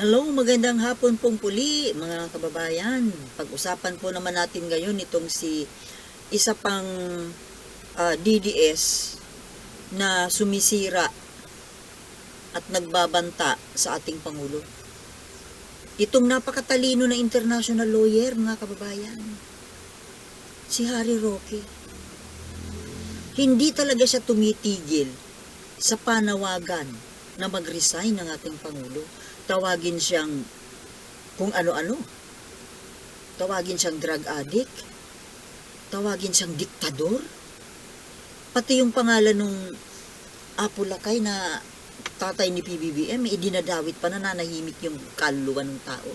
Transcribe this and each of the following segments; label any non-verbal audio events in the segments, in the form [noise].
Hello, magandang hapon pong puli mga kababayan. Pag-usapan po naman natin ngayon itong si isa pang ah, DDS na sumisira at nagbabanta sa ating Pangulo. Itong napakatalino na international lawyer, mga kababayan. Si Harry Roque. Hindi talaga siya tumitigil sa panawagan na mag-resign ng ating Pangulo tawagin siyang kung ano-ano. Tawagin siyang drug addict. Tawagin siyang diktador. Pati yung pangalan nung Apo Lakay na tatay ni PBBM, eh, dinadawit pa nananahimik yung kaluluwa ng tao.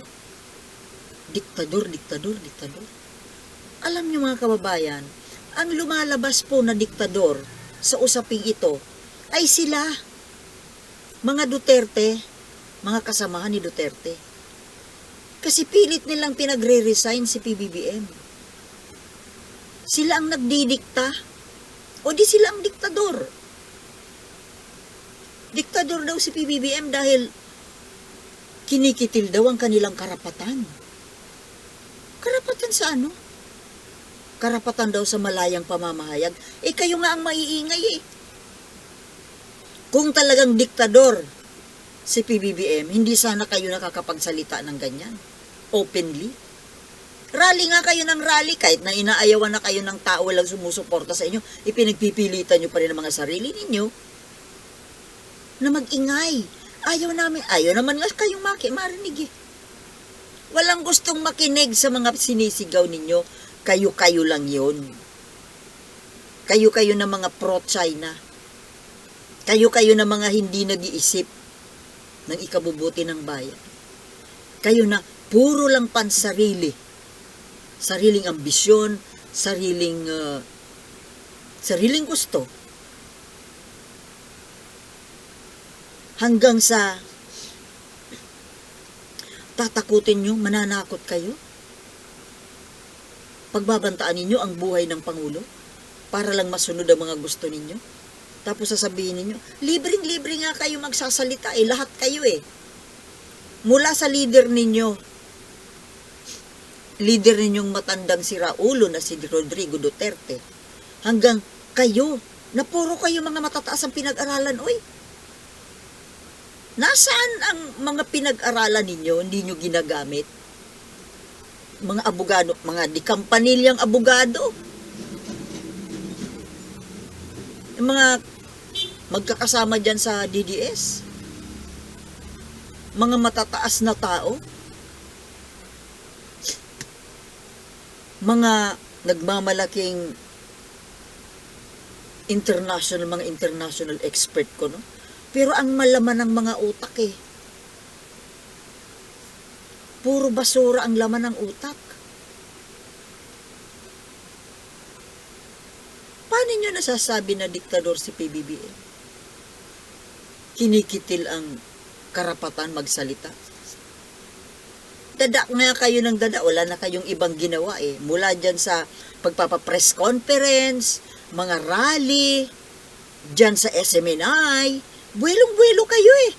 Diktador, diktador, diktador. Alam niyo mga kababayan, ang lumalabas po na diktador sa usaping ito ay sila, mga Duterte, mga kasamahan ni Duterte. Kasi pilit nilang pinagre-resign si PBBM. Sila ang nagdidikta o di sila ang diktador. Diktador daw si PBBM dahil kinikitil daw ang kanilang karapatan. Karapatan sa ano? Karapatan daw sa malayang pamamahayag. Eh kayo nga ang maiingay eh. Kung talagang diktador si PBBM, hindi sana kayo nakakapagsalita ng ganyan. Openly. Rally nga kayo ng rally, kahit na inaayawan na kayo ng tao walang sumusuporta sa inyo, ipinagpipilitan nyo pa rin ang mga sarili ninyo na mag-ingay. Ayaw namin, ayaw naman nga kayong maki, marinig eh. Walang gustong makinig sa mga sinisigaw ninyo, kayo-kayo lang yon. Kayo-kayo na mga pro-China. Kayo-kayo na mga hindi nag-iisip ng ikabubuti ng bayan. Kayo na puro lang pansarili. Sariling ambisyon, sariling uh, sariling gusto. Hanggang sa tatakutin nyo, mananakot kayo. Pagbabantaan ninyo ang buhay ng Pangulo para lang masunod ang mga gusto ninyo. Tapos sasabihin ninyo, libreng-libre nga kayo magsasalita eh, lahat kayo eh. Mula sa leader ninyo, leader ninyong matandang si Raulo na si Rodrigo Duterte, hanggang kayo, na puro kayo mga matataas ang pinag-aralan, oy. Nasaan ang mga pinag-aralan ninyo, hindi nyo ginagamit? Mga abogado, mga dikampanilyang abogado. Yung mga magkakasama dyan sa DDS. Mga matataas na tao. Mga nagmamalaking international, mga international expert ko, no? Pero ang malaman ng mga utak eh. Puro basura ang laman ng utak. Paano nyo nasasabi na diktador si PBBM? Kinikitil ang karapatan magsalita. Dada nga kayo ng dada, wala na kayong ibang ginawa eh. Mula dyan sa pagpapapress conference, mga rally, dyan sa SMNI, buwelong-buwelo kayo eh.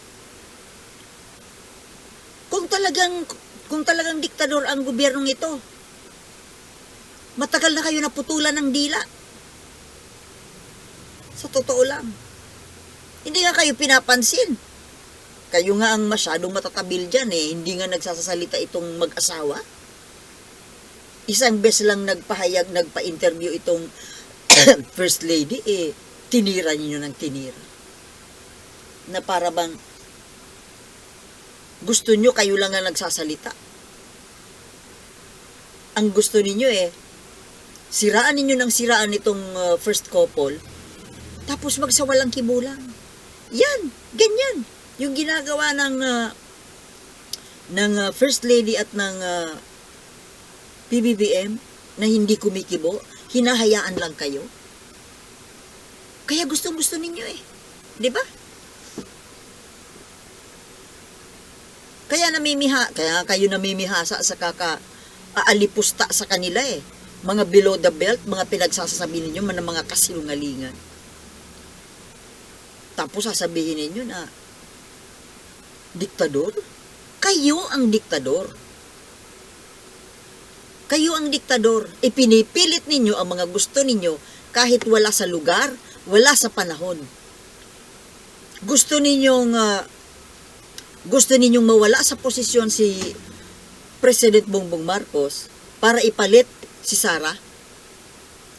Kung talagang, kung talagang diktador ang gobyernong ito, matagal na kayo naputulan ng dila. Sa totoo lang. Hindi nga kayo pinapansin. Kayo nga ang masyadong matatabil dyan eh. Hindi nga nagsasasalita itong mag-asawa. Isang beses lang nagpahayag, nagpa-interview itong [coughs] First Lady, eh, tinira ninyo ng tinira. Na para bang gusto nyo, kayo lang ang nagsasalita. Ang gusto ninyo eh, siraan ninyo ng siraan itong uh, first couple, tapos magsawalang kibulang. Yan, ganyan. Yung ginagawa ng uh, ng uh, First Lady at ng uh, PBBM na hindi kumikibo, hinahayaan lang kayo. Kaya gustong-gusto ninyo eh. 'Di ba? Kaya namimiha, kaya kayo namimihasa sa kaka aalipusta sa kanila eh. Mga below the belt, mga pinagsasasabi ninyo, mga, mga kasinungalingan. Tapos sasabihin ninyo na diktador? Kayo ang diktador. Kayo ang diktador. Ipinipilit ninyo ang mga gusto ninyo kahit wala sa lugar, wala sa panahon. Gusto ninyong ah, gusto ninyong mawala sa posisyon si President Bongbong Marcos para ipalit si Sara?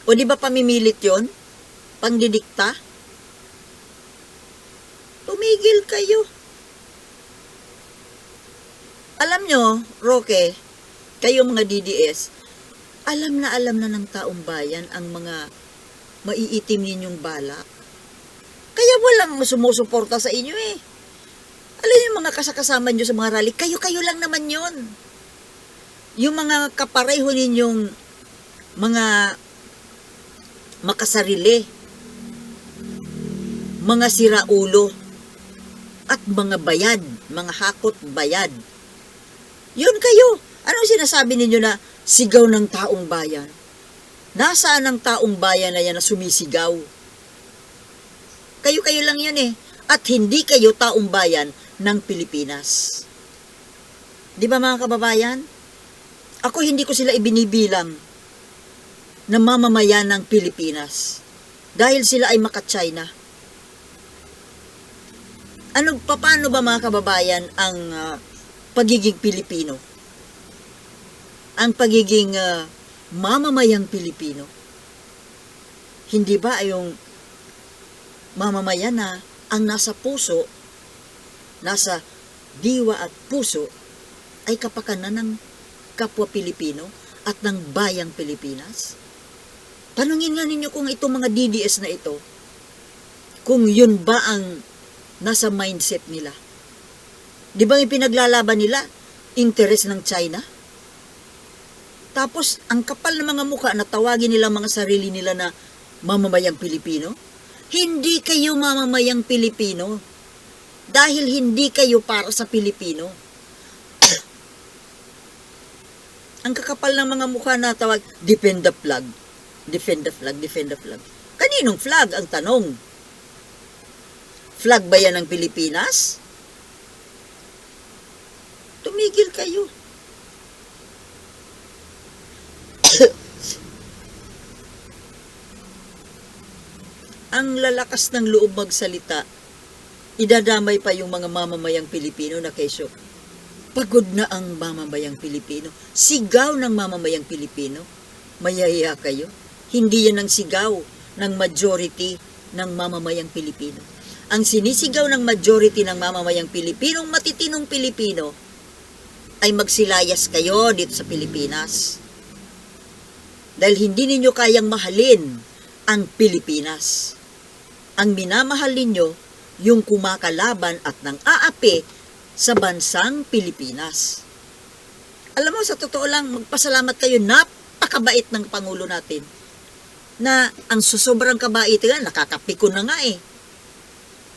O di ba pamimilit yon? Pangdidikta? Tumigil kayo. Alam nyo, Roque, kayo mga DDS, alam na alam na ng taong bayan ang mga maiitim ninyong bala. Kaya walang sumusuporta sa inyo eh. Alam yung mga kasakasama nyo sa mga rally, kayo-kayo lang naman yon. Yung mga kapareho ninyong mga makasarili, mga siraulo, at mga bayad, mga hakot bayad. Yun kayo. Anong sinasabi ninyo na sigaw ng taong bayan? Nasaan ang taong bayan na yan na sumisigaw? Kayo-kayo lang yan eh. At hindi kayo taong bayan ng Pilipinas. Di ba mga kababayan? Ako hindi ko sila ibinibilang na mamamayan ng Pilipinas. Dahil sila ay maka-China. Ano, paano ba mga kababayan ang ah, pagiging Pilipino? Ang pagiging ah, mamamayang Pilipino? Hindi ba yung mamamayan na ang nasa puso, nasa diwa at puso, ay kapakanan ng kapwa Pilipino at ng bayang Pilipinas? Tanungin nga ninyo kung itong mga DDS na ito, kung yun ba ang nasa mindset nila. Di ba yung pinaglalaban nila? Interest ng China? Tapos, ang kapal ng mga mukha na tawagin nila mga sarili nila na mamamayang Pilipino? Hindi kayo mamamayang Pilipino. Dahil hindi kayo para sa Pilipino. [clears throat] ang kakapal ng mga mukha na tawag, defend the flag. Defend the flag, defend the flag. Kaninong flag ang tanong? Flag ba yan ng Pilipinas? Tumigil kayo. [coughs] ang lalakas ng loob magsalita, idadamay pa yung mga mamamayang Pilipino na kesyo. Pagod na ang mamamayang Pilipino. Sigaw ng mamamayang Pilipino. Mayaya kayo. Hindi yan ang sigaw ng majority ng mamamayang Pilipino. Ang sinisigaw ng majority ng mamamayang Pilipinong matitinong Pilipino ay magsilayas kayo dito sa Pilipinas. Dahil hindi ninyo kayang mahalin ang Pilipinas. Ang minamahal ninyo yung kumakalaban at nang aapi sa bansang Pilipinas. Alam mo, sa totoo lang, magpasalamat kayo, napakabait ng Pangulo natin. Na ang susobrang kabait nga, nakakapikon na nga eh.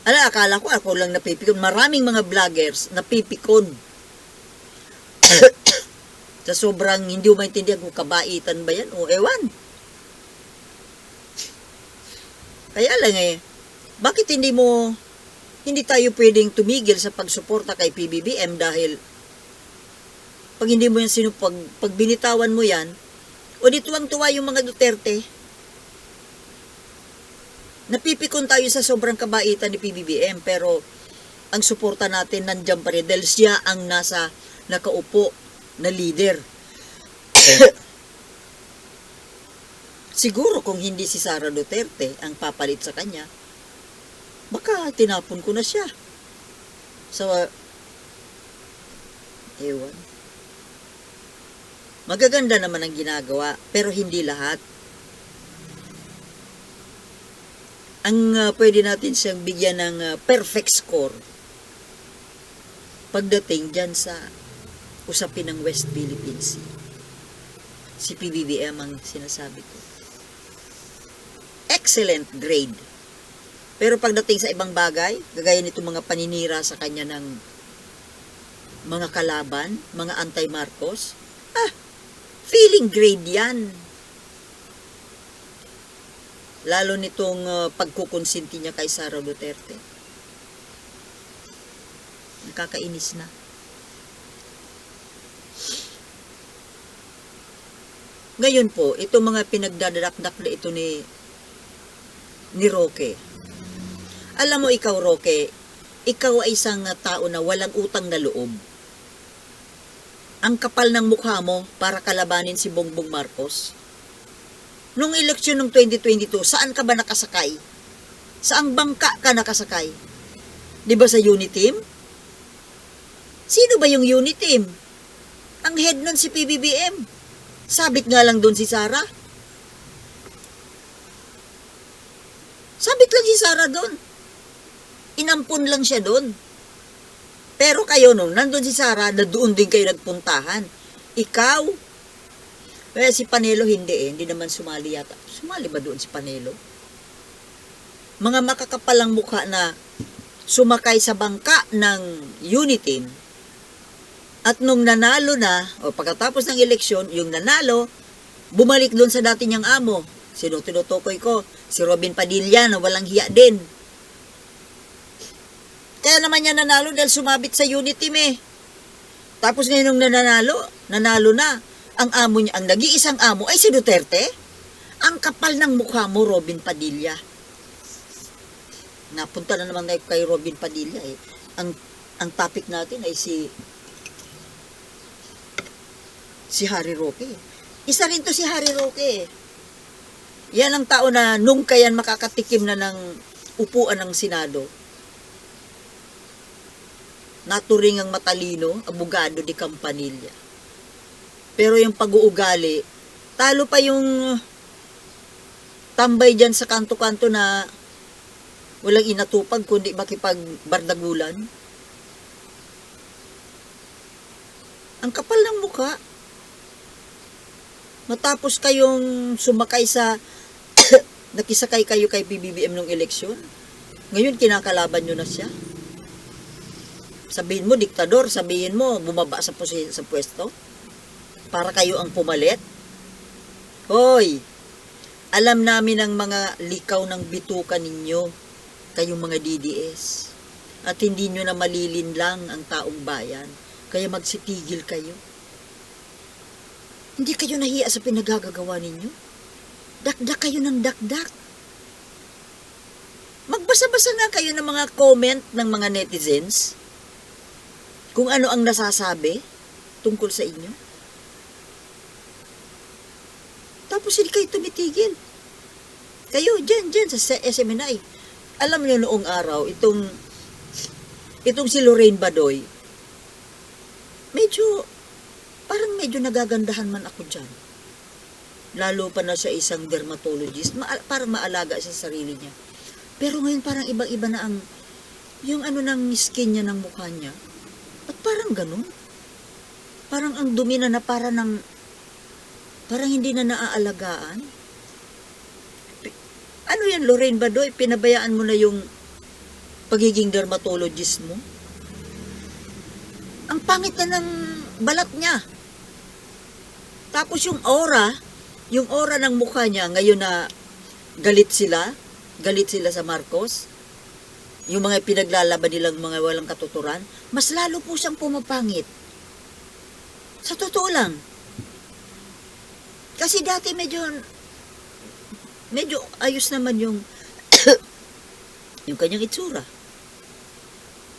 Ala, akala ko ako lang napipikon. Maraming mga vloggers napipikon. [coughs] sa sobrang hindi mo maintindihan kung kabaitan ba yan o ewan. Kaya lang eh, bakit hindi mo, hindi tayo pwedeng tumigil sa pagsuporta kay PBBM dahil pag hindi mo yan sino, pag, pag binitawan mo yan, o di tuwang-tuwa yung mga Duterte, napipikon tayo sa sobrang kabaitan ni PBBM pero ang suporta natin nandiyan pa rin dahil siya ang nasa nakaupo na leader. [coughs] Siguro kung hindi si Sara Duterte ang papalit sa kanya, baka tinapon ko na siya. So, uh, ewan. Magaganda naman ang ginagawa, pero hindi lahat. Ang uh, pwede natin siyang bigyan ng uh, perfect score pagdating dyan sa usapin ng West Philippine Sea. Si PBBM ang sinasabi ko. Excellent grade. Pero pagdating sa ibang bagay, gagaya nito mga paninira sa kanya ng mga kalaban, mga anti-Marcos, ah, feeling grade yan. Lalo nitong uh, pagkukonsinti niya kay Sara Duterte. Nakakainis na. Ngayon po, ito mga pinagdadadakdak na ito ni ni Roque. Alam mo ikaw Roque, ikaw ay isang tao na walang utang na loob. Ang kapal ng mukha mo para kalabanin si Bongbong Marcos. Nung eleksyon ng 2022, saan ka ba nakasakay? Saang bangka ka nakasakay? Di ba sa Uniteam? Sino ba yung Uniteam? Ang head nun si PBBM. Sabit nga lang doon si Sara. Sabit lang si Sara doon. Inampun lang siya doon. Pero kayo nung nandun si Sara, na doon din kayo nagpuntahan. Ikaw, eh, si Panelo hindi eh, hindi naman sumali yata. Sumali ba doon si Panelo? Mga makakapalang mukha na sumakay sa bangka ng Uniteam at nung nanalo na, o pagkatapos ng eleksyon, yung nanalo, bumalik doon sa dati niyang amo. Sino tinutukoy ko? Si Robin Padilla na walang hiya din. Kaya naman niya nanalo dahil sumabit sa unit team eh. Tapos ngayon nung nanalo, nanalo na. Ang amo niya, ang nag-iisang amo ay si Duterte. Ang kapal ng mukha mo, Robin Padilla. Napunta na naman tayo kay Robin Padilla eh. Ang, ang topic natin ay si si Harry Roque. Isa rin to si Harry Roque. Yan ang tao na nung kayan makakatikim na ng upuan ng Senado. Naturing ang matalino, abogado di Campanilla. Pero yung pag-uugali, talo pa yung tambay dyan sa kanto-kanto na walang inatupag kundi makipagbardagulan. Ang kapal ng mukha. Matapos kayong sumakay sa [coughs] nakisakay kayo kay PBBM nung eleksyon. Ngayon kinakalaban nyo na siya. Sabihin mo diktador, sabihin mo bumaba sa sa pwesto para kayo ang pumalit. Hoy, alam namin ang mga likaw ng bituka ninyo, kayong mga DDS. At hindi nyo na malilin lang ang taong bayan. Kaya magsitigil kayo. Hindi kayo nahiya sa pinagagagawa ninyo? Dakdak kayo ng dakdak. Magbasa-basa nga kayo ng mga comment ng mga netizens kung ano ang nasasabi tungkol sa inyo. Tapos hindi kayo tumitigil. Kayo, dyan, dyan, sa SMNI. Alam niyo noong araw, itong, itong si Lorraine Badoy, medyo, parang medyo nagagandahan man ako dyan. Lalo pa na siya isang dermatologist, ma- para maalaga sa sarili niya. Pero ngayon parang ibang-iba na ang, yung ano ng skin niya ng mukha niya. At parang ganun. Parang ang dumi na na para ng, parang hindi na naaalagaan. Ano yan, Lorraine Badoy? Pinabayaan mo na yung pagiging dermatologist mo? Ang pangit na ng balat niya. Tapos yung aura, yung aura ng mukha niya ngayon na galit sila, galit sila sa Marcos, yung mga pinaglalaban nilang mga walang katuturan, mas lalo po siyang pumapangit. Sa totoo lang. Kasi dati medyo, medyo ayos naman yung, [coughs] yung kanyang itsura.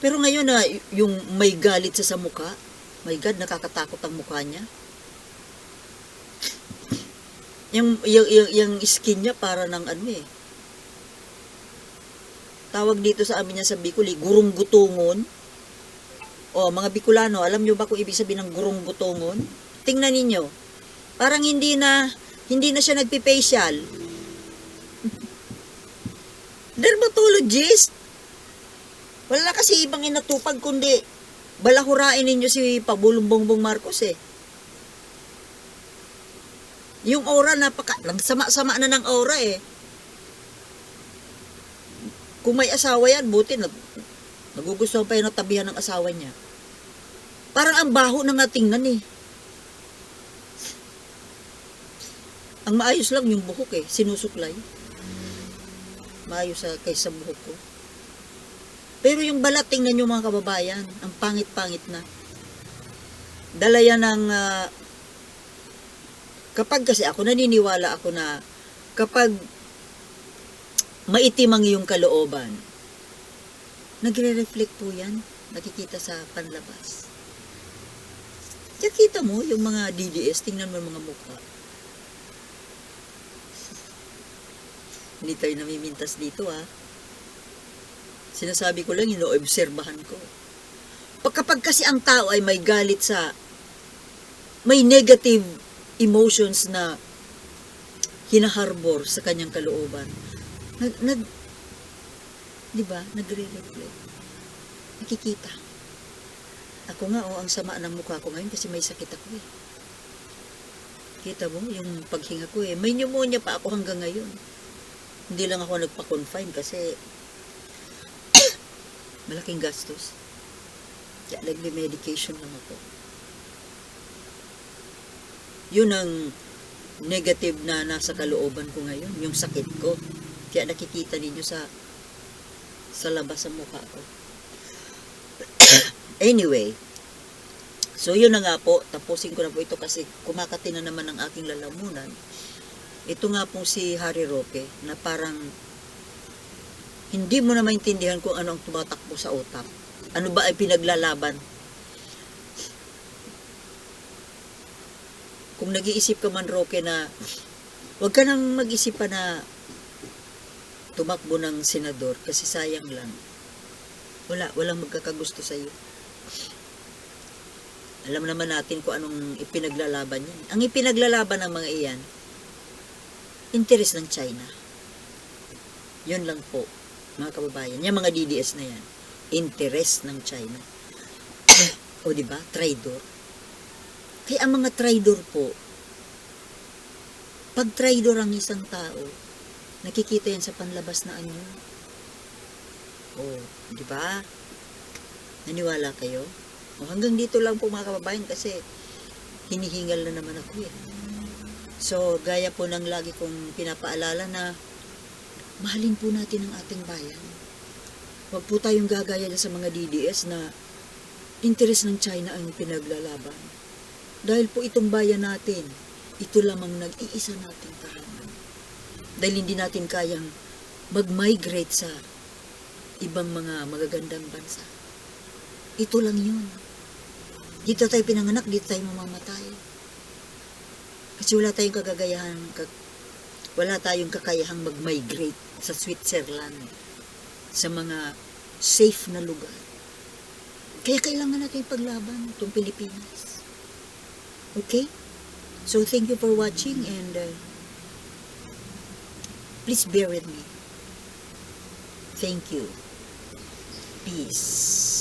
Pero ngayon na yung may galit sa sa mukha, my God, nakakatakot ang mukha niya. Yung, yung, yung, yung skin niya para ng ano eh. Tawag dito sa amin niya sa Bicol, eh, gurong gutungon. O, mga Bicolano, alam niyo ba kung ibig sabihin ng gurong gutungon? Tingnan ninyo. Parang hindi na, hindi na siya nagpipacial. Dermatologist. Wala kasi ibang inatupag kundi balahurain ninyo si Pabulong Bongbong Marcos eh. Yung aura napaka nagsama-sama na ng aura eh. Kung may asawa yan, buti nag, nagugustuhan pa yun ng tabihan ng asawa niya. Parang ang baho na nga tingnan eh. Ang maayos lang yung buhok eh, sinusuklay. Maayos sa kaysa buhok ko. Pero yung balat, tingnan nyo mga kababayan, ang pangit-pangit na. Dala yan ng, ah, Kapag kasi ako, naniniwala ako na kapag maitim ang iyong kalooban, nagre-reflect po yan. Nakikita sa panlabas. Kaya mo, yung mga DDS, tingnan mo yung mga mukha. Hindi tayo namimintas dito, ha. Sinasabi ko lang, ino-obserbahan ko. Pag kapag kasi ang tao ay may galit sa, may negative emotions na hinaharbor sa kanyang kalooban, nag, nag di ba, nagre-reflect. Nakikita. Ako nga, oh, ang sama ng mukha ko ngayon kasi may sakit ako eh. Kita mo, yung paghinga ko eh. May pneumonia pa ako hanggang ngayon. Hindi lang ako nagpa-confine kasi [coughs] malaking gastos. Kaya nagme-medication lang ako. Yun ang negative na nasa kalooban ko ngayon, yung sakit ko. Kaya nakikita ninyo sa sa labas ng mukha ko. [coughs] anyway, so yun na nga po, tapusin ko na po ito kasi kumakati na naman ang aking lalamunan. Ito nga pong si Harry Roque na parang hindi mo na maintindihan kung ano ang tumatakbo sa utak. Ano ba ay pinaglalaban? Kung nag-iisip ka man, Roque, na huwag ka nang mag-isip pa na tumakbo ng senador kasi sayang lang. Wala, walang magkakagusto sa iyo. Alam naman natin kung anong ipinaglalaban yan. Ang ipinaglalaban ng mga iyan, interes ng China. Yun lang po, mga kababayan. Yung mga DDS na yan, interes ng China. o di ba? Traidor. Kaya ang mga traidor po, pag traidor ang isang tao, nakikita yan sa panlabas na anyo. O, di ba? Naniwala kayo? O, hanggang dito lang po mga kababayan kasi hinihingal na naman ako eh. So, gaya po ng lagi kong pinapaalala na mahalin po natin ang ating bayan. Huwag po tayong gagaya sa mga DDS na interes ng China ang pinaglalaban. Dahil po itong bayan natin, ito lamang nag-iisa nating tahanan. Dahil hindi natin kayang mag-migrate sa ibang mga magagandang bansa. Ito lang yun. Dito tayo pinanganak, dito tayo mamamatay. Kasi wala tayong kagagayahan, kag- wala tayong kakayahang mag-migrate sa Switzerland, sa mga safe na lugar. Kaya kailangan natin paglaban itong Pilipinas. Okay? So, thank you for watching and uh, please bear with me. Thank you. Peace.